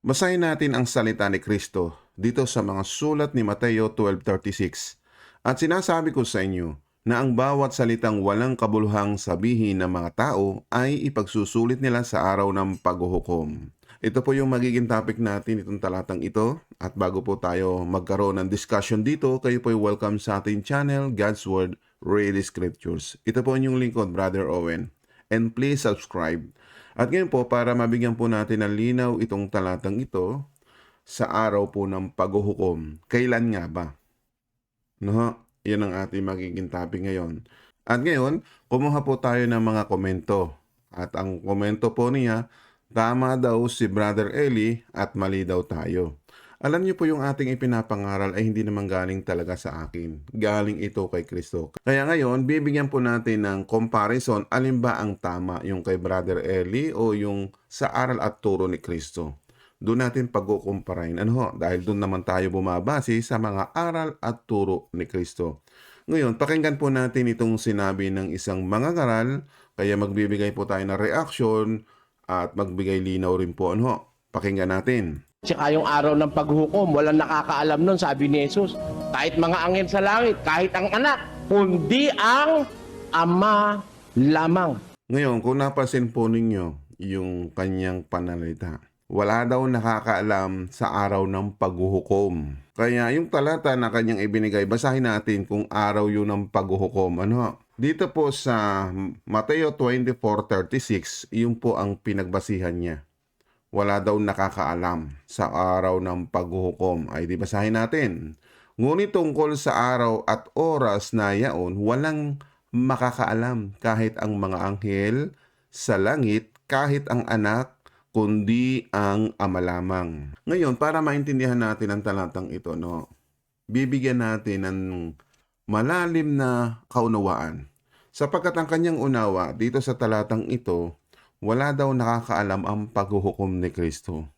Basahin natin ang salita ni Kristo dito sa mga sulat ni Mateo 12.36. At sinasabi ko sa inyo na ang bawat salitang walang kabuluhang sabihin ng mga tao ay ipagsusulit nila sa araw ng paghuhukom. Ito po yung magiging topic natin itong talatang ito. At bago po tayo magkaroon ng discussion dito, kayo po ay welcome sa ating channel, God's Word, Read Scriptures. Ito po yung lingkod, Brother Owen. And please subscribe. At ngayon po, para mabigyan po natin ng linaw itong talatang ito, sa araw po ng paghuhukom. Kailan nga ba? No, yan ang ating magiging topic ngayon. At ngayon, kumuha po tayo ng mga komento. At ang komento po niya, tama daw si Brother Eli at mali daw tayo. Alam niyo po yung ating ipinapangaral ay hindi naman galing talaga sa akin. Galing ito kay Kristo. Kaya ngayon, bibigyan po natin ng comparison alin ba ang tama, yung kay Brother Eli o yung sa aral at turo ni Kristo. Doon natin pagkukumparain. Ano ho? Dahil doon naman tayo bumabase sa mga aral at turo ni Kristo. Ngayon, pakinggan po natin itong sinabi ng isang mangangaral, kaya magbibigay po tayo ng reaction at magbigay linaw rin po. Ano ho? Pakinggan natin. Tsaka yung araw ng paghukom, walang nakakaalam nun, sabi ni Jesus. Kahit mga angin sa langit, kahit ang anak, kundi ang ama lamang. Ngayon, kung napansin po ninyo yung kanyang panalita, wala daw nakakaalam sa araw ng paghuhukom. Kaya yung talata na kanyang ibinigay, basahin natin kung araw yun ng paghuhukom. Ano? Dito po sa Mateo 24.36, yun po ang pinagbasihan niya. Wala daw nakakaalam sa araw ng paghuhukom. Ay di basahin natin. Ngunit tungkol sa araw at oras na yaon, walang makakaalam kahit ang mga anghel sa langit, kahit ang anak, kundi ang ama lamang. Ngayon, para maintindihan natin ang talatang ito, no, bibigyan natin ng malalim na kaunawaan. Sapagkat ang kanyang unawa dito sa talatang ito, wala daw nakakaalam ang paghuhukom ni Kristo.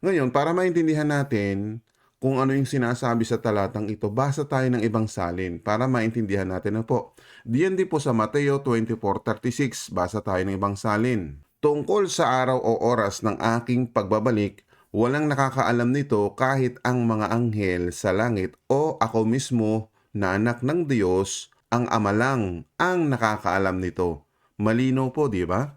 Ngayon, para maintindihan natin kung ano yung sinasabi sa talatang ito, basa tayo ng ibang salin para maintindihan natin na po. Diyan din po sa Mateo 24.36, basa tayo ng ibang salin. Tungkol sa araw o oras ng aking pagbabalik, walang nakakaalam nito kahit ang mga anghel sa langit o ako mismo na anak ng Diyos, ang ama lang ang nakakaalam nito. Malino po, di ba?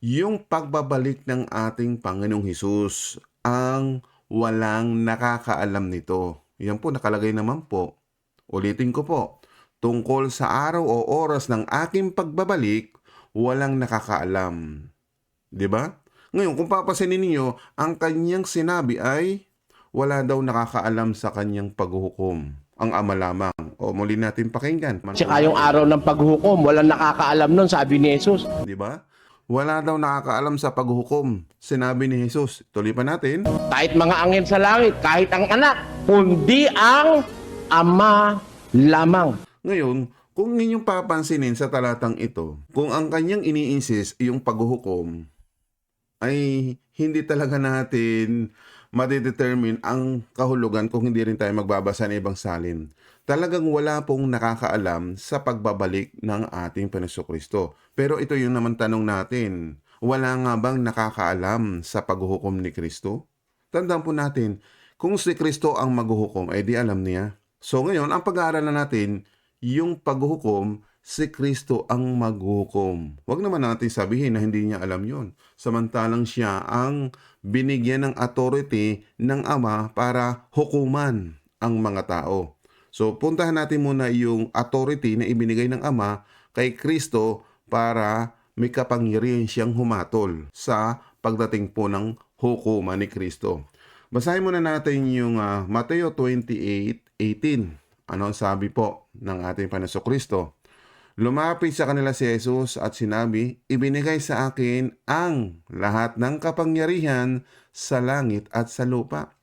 Yung pagbabalik ng ating Panginoong Hesus ang walang nakakaalam nito. Yan po nakalagay naman po. Ulitin ko po. Tungkol sa araw o oras ng aking pagbabalik, walang nakakaalam. 'Di ba? Ngayon, kung papasinin ninyo, ang kanyang sinabi ay wala daw nakakaalam sa kanyang paghuhukom. Ang ama lamang. O muli natin pakinggan. Tsaka yung araw ng paghukom, walang nakakaalam nun, sabi ni Jesus. Di ba? Wala daw nakakaalam sa paghuhukom. Sinabi ni Jesus. Tuloy pa natin. Kahit mga angin sa langit, kahit ang anak, kundi ang ama lamang. Ngayon, kung ninyong papansinin sa talatang ito, kung ang kanyang ini-insist yung paghuhukom, ay hindi talaga natin madedetermine ang kahulugan kung hindi rin tayo magbabasa ng ibang salin. Talagang wala pong nakakaalam sa pagbabalik ng ating Panginoon Kristo. Pero ito yung naman tanong natin, wala nga bang nakakaalam sa paghuhukom ni Kristo? Tandaan po natin, kung si Kristo ang maghuhukom, ay di alam niya. So ngayon, ang pag-aaralan natin, yung paghuhukom, si Kristo ang maghuhukom. Huwag naman natin sabihin na hindi niya alam yon. Samantalang siya ang binigyan ng authority ng Ama para hukuman ang mga tao. So puntahan natin muna yung authority na ibinigay ng Ama kay Kristo para may kapangyarihan siyang humatol sa pagdating po ng hukuman ni Kristo. Basahin muna natin yung ah, Mateo 28:18. Ano ang sabi po ng ating Panginoon Kristo? Lumapit sa kanila si Jesus at sinabi, Ibinigay sa akin ang lahat ng kapangyarihan sa langit at sa lupa.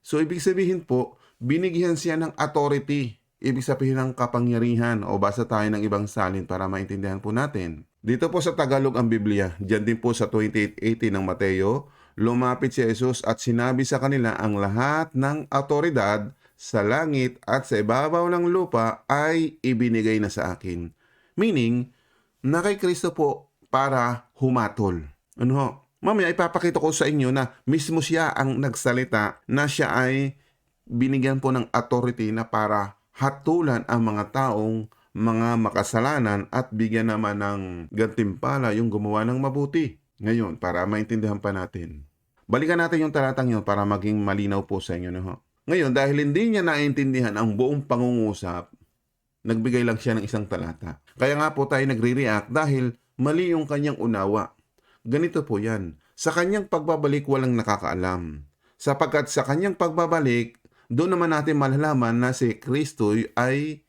So ibig sabihin po, binigyan siya ng authority. Ibig sabihin ng kapangyarihan o basa tayo ng ibang salin para maintindihan po natin. Dito po sa Tagalog ang Biblia, dyan din po sa 28.18 ng Mateo, lumapit si Jesus at sinabi sa kanila ang lahat ng autoridad sa langit at sa ibabaw ng lupa ay ibinigay na sa akin. Meaning, na kay Kristo po para humatol. Ano? Mamaya ipapakita ko sa inyo na mismo siya ang nagsalita na siya ay binigyan po ng authority na para hatulan ang mga taong mga makasalanan at bigyan naman ng gantimpala yung gumawa ng mabuti. Ngayon, para maintindihan pa natin. Balikan natin yung talatang yun para maging malinaw po sa inyo. No? Ngayon, dahil hindi niya naintindihan ang buong pangungusap, nagbigay lang siya ng isang talata. Kaya nga po tayo nagre-react dahil mali yung kanyang unawa. Ganito po yan. Sa kanyang pagbabalik, walang nakakaalam. Sapagkat sa kanyang pagbabalik, doon naman natin malalaman na si Kristo ay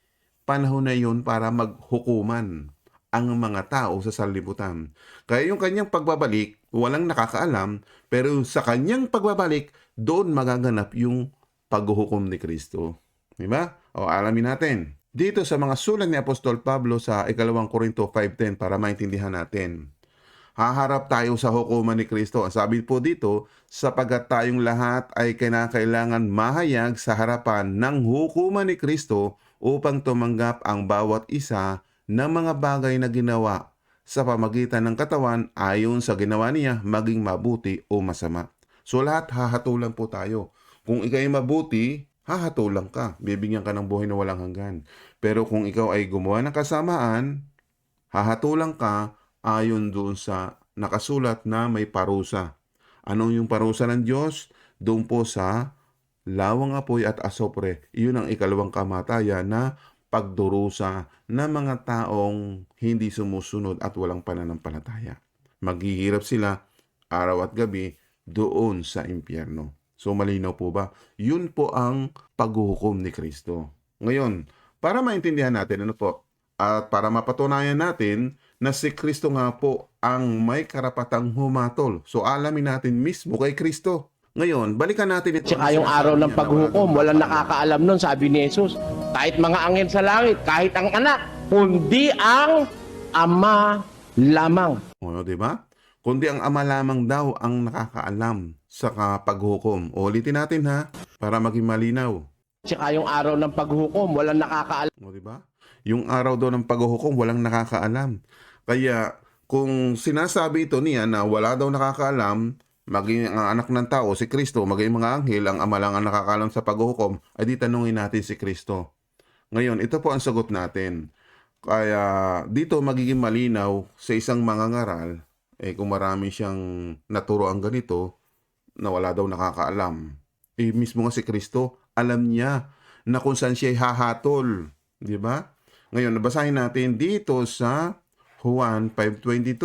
panahon na yun para maghukuman ang mga tao sa sanlibutan. Kaya yung kanyang pagbabalik, walang nakakaalam, pero sa kanyang pagbabalik, doon magaganap yung paghuhukom ni Kristo. Di ba? O alamin natin. Dito sa mga sulat ni Apostol Pablo sa ikalawang Korinto 5.10 para maintindihan natin. Haharap tayo sa hukuman ni Kristo. Ang sabi po dito, sapagat tayong lahat ay kinakailangan mahayag sa harapan ng hukuman ni Kristo upang tumanggap ang bawat isa ng mga bagay na ginawa sa pamagitan ng katawan ayon sa ginawa niya maging mabuti o masama. So lahat hahatulan po tayo. Kung ikaw ay mabuti, hahatulan ka. Bibigyan ka ng buhay na walang hanggan. Pero kung ikaw ay gumawa ng kasamaan, hahatulan ka ayon doon sa nakasulat na may parusa. Ano yung parusa ng Diyos? Doon po sa lawang apoy at asopre. Iyon ang ikalawang kamatayan na pagdurusa ng mga taong hindi sumusunod at walang pananampalataya. Maghihirap sila araw at gabi doon sa impyerno. So malinaw po ba? Yun po ang paghuhukom ni Kristo. Ngayon, para maintindihan natin ano po, at para mapatunayan natin na si Kristo nga po ang may karapatang humatol. So alamin natin mismo kay Kristo. Ngayon, balikan natin ito. Tsaka yung araw ng paghukom, walang nakakaalam nun, sabi ni Jesus. Kahit mga angin sa langit, kahit ang anak, kundi ang ama lamang. O, di ba? Kundi ang ama lamang daw ang nakakaalam sa paghukom. Ulitin natin ha, para maging malinaw. Tsaka yung araw ng paghukom, walang nakakaalam. O, di ba? Yung araw daw ng paghuhukom, walang nakakaalam. Kaya, kung sinasabi ito niya na wala daw nakakaalam, maging ang anak ng tao, si Kristo, maging mga anghel, ang ama lang ang nakakaalam sa paghuhukom, ay di tanungin natin si Kristo. Ngayon, ito po ang sagot natin. Kaya, dito magiging malinaw sa isang mangangaral, eh kung marami siyang naturo ang ganito, na wala daw nakakaalam. Eh, mismo nga si Kristo, alam niya na kung saan siya hahatol. Di ba? Ngayon, basahin natin dito sa Juan 5.22.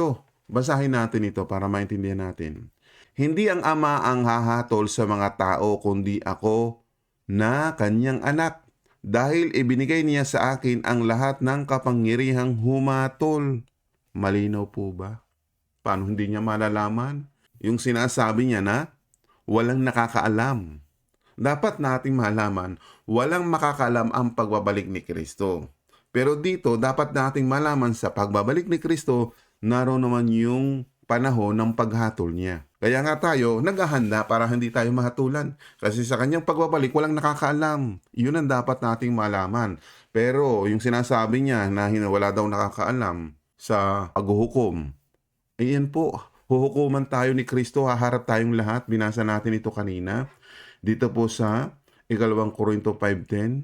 Basahin natin ito para maintindihan natin. Hindi ang ama ang hahatol sa mga tao, kundi ako na kanyang anak. Dahil ibinigay niya sa akin ang lahat ng kapangyarihang humatol. Malinaw po ba? Paano hindi niya malalaman? Yung sinasabi niya na walang nakakaalam. Dapat nating malaman, walang makakaalam ang pagbabalik ni Kristo. Pero dito, dapat nating malaman sa pagbabalik ni Kristo, naroon naman yung panahon ng paghatol niya. Kaya nga tayo, naghahanda para hindi tayo mahatulan. Kasi sa kanyang pagbabalik, walang nakakaalam. Yun ang dapat nating malaman. Pero yung sinasabi niya na wala daw nakakaalam sa paghuhukom, ayan po, huhukuman tayo ni Kristo, haharap tayong lahat. Binasa natin ito kanina. Dito po sa ikalawang Korinto 5.10,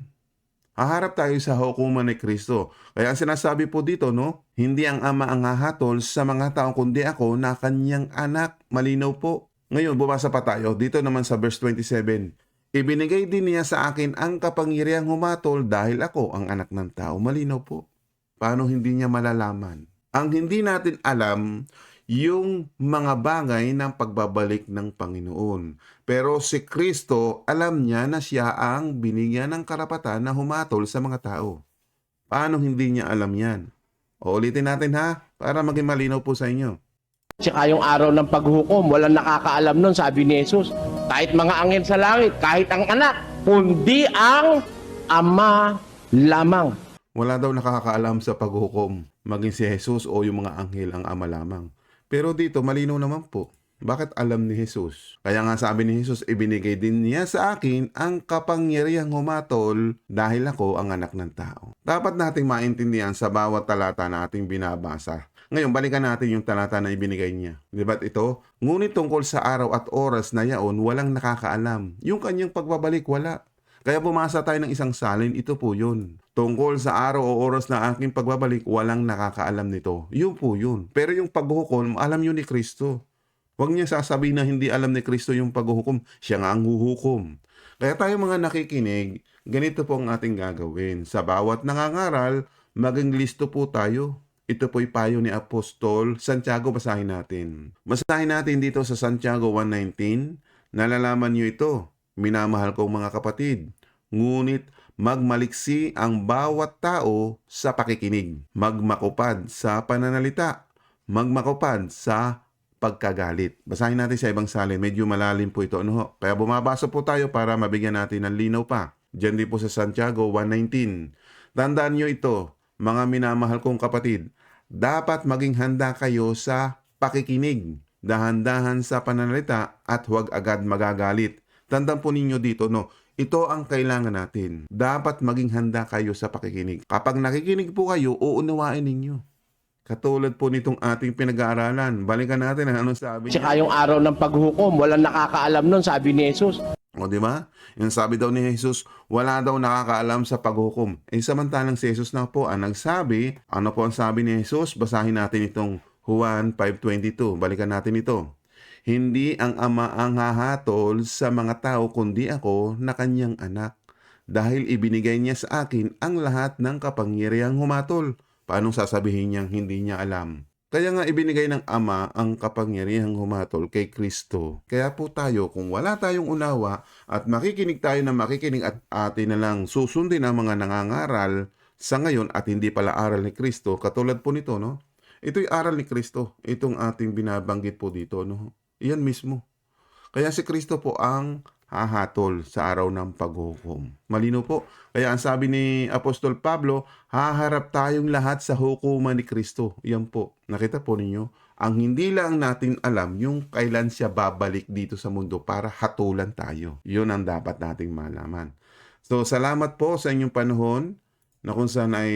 haharap tayo sa hukuman ni Kristo. Kaya ang sinasabi po dito, no, hindi ang ama ang hahatol sa mga tao, kundi ako na kanyang anak. Malinaw po. Ngayon, bumasa pa tayo. Dito naman sa verse 27. Ibinigay din niya sa akin ang kapangyarihang humatol dahil ako ang anak ng tao. Malinaw po. Paano hindi niya malalaman? Ang hindi natin alam, yung mga bagay ng pagbabalik ng Panginoon. Pero si Kristo, alam niya na siya ang binigyan ng karapatan na humatol sa mga tao. Paano hindi niya alam yan? O ulitin natin ha, para maging malinaw po sa inyo. Tsaka yung araw ng paghukom, walang nakakaalam nun, sabi ni Jesus. Kahit mga angin sa langit, kahit ang anak, kundi ang ama lamang. Wala daw nakakaalam sa paghukom, maging si Jesus o yung mga anghel ang ama lamang. Pero dito, malinaw naman po. Bakit alam ni Jesus? Kaya nga sabi ni Jesus, ibinigay din niya sa akin ang kapangyarihang humatol dahil ako ang anak ng tao. Dapat nating maintindihan sa bawat talata na ating binabasa. Ngayon, balikan natin yung talata na ibinigay niya. Di ba't ito? Ngunit tungkol sa araw at oras na yaon, walang nakakaalam. Yung kanyang pagbabalik, wala. Kaya bumasa tayo ng isang salin, ito po yun. Tungkol sa araw o oras na aking pagbabalik, walang nakakaalam nito. Yun po yun. Pero yung paghuhukom, alam yun ni Kristo. Huwag niya sasabihin na hindi alam ni Kristo yung paghuhukom. Siya nga ang huhukom. Kaya tayo mga nakikinig, ganito po ang ating gagawin. Sa bawat nangangaral, maging listo po tayo. Ito po'y payo ni Apostol Santiago, basahin natin. Basahin natin dito sa Santiago 1.19. Nalalaman niyo ito, minamahal kong mga kapatid. Ngunit magmaliksi ang bawat tao sa pakikinig. Magmakupad sa pananalita. Magmakupad sa pagkagalit. Basahin natin sa ibang salin. Medyo malalim po ito. Ano ho? Kaya bumabasa po tayo para mabigyan natin ng linaw pa. Diyan din po sa Santiago 1.19. Tandaan nyo ito, mga minamahal kong kapatid. Dapat maging handa kayo sa pakikinig. Dahan-dahan sa pananalita at huwag agad magagalit. Tandaan po ninyo dito, no? Ito ang kailangan natin. Dapat maging handa kayo sa pakikinig. Kapag nakikinig po kayo, uunawain ninyo. Katulad po nitong ating pinag-aaralan. Balikan natin ang anong sabi niya. Tsaka yung araw ng paghukom, walang nakakaalam nun, sabi ni Jesus. O di ba? Yung sabi daw ni Jesus, wala daw nakakaalam sa paghukom. Eh samantalang si Jesus na po ang nagsabi, ano po ang sabi ni Jesus? Basahin natin itong Juan 5.22. Balikan natin ito. Hindi ang ama ang hahatol sa mga tao kundi ako na kanyang anak. Dahil ibinigay niya sa akin ang lahat ng kapangyarihang humatol. Paano sasabihin niyang hindi niya alam? Kaya nga ibinigay ng Ama ang kapangyarihang humatol kay Kristo. Kaya po tayo, kung wala tayong unawa at makikinig tayo na makikinig at atin na lang susundin ang mga nangangaral sa ngayon at hindi pala aral ni Kristo, katulad po nito, no? Ito'y aral ni Kristo. Itong ating binabanggit po dito, no? Iyan mismo. Kaya si Kristo po ang hahatol sa araw ng paghukom. Malino po. Kaya ang sabi ni Apostol Pablo, haharap tayong lahat sa hukuman ni Kristo. Yan po. Nakita po ninyo, ang hindi lang natin alam yung kailan siya babalik dito sa mundo para hatulan tayo. Yun ang dapat nating malaman. So, salamat po sa inyong panahon na kung saan ay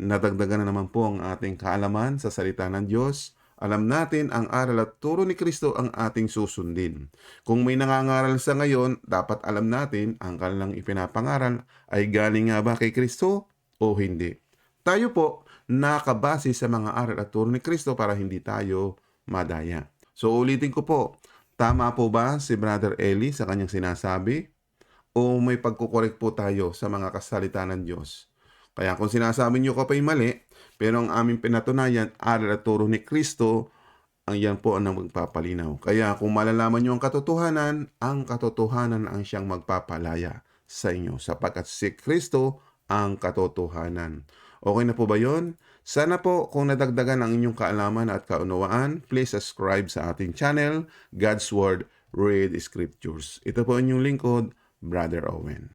nadagdagan na naman po ang ating kaalaman sa salita ng Diyos. Alam natin ang aral at turo ni Kristo ang ating susundin. Kung may nangangaral sa ngayon, dapat alam natin ang kanilang ipinapangaral ay galing nga ba kay Kristo o hindi. Tayo po nakabase sa mga aral at turo ni Kristo para hindi tayo madaya. So ulitin ko po, tama po ba si Brother Eli sa kanyang sinasabi? O may pagkukorek po tayo sa mga kasalita ng Diyos? Kaya kung sinasabi niyo ka pa'y mali, pero ang aming pinatunayan, aral at turo ni Kristo, ang yan po ang magpapalinaw. Kaya kung malalaman niyo ang katotohanan, ang katotohanan ang siyang magpapalaya sa inyo sapagkat si Kristo ang katotohanan. Okay na po ba yon? Sana po kung nadagdagan ang inyong kaalaman at kaunawaan, please subscribe sa ating channel, God's Word, Read Scriptures. Ito po inyong lingkod, Brother Owen.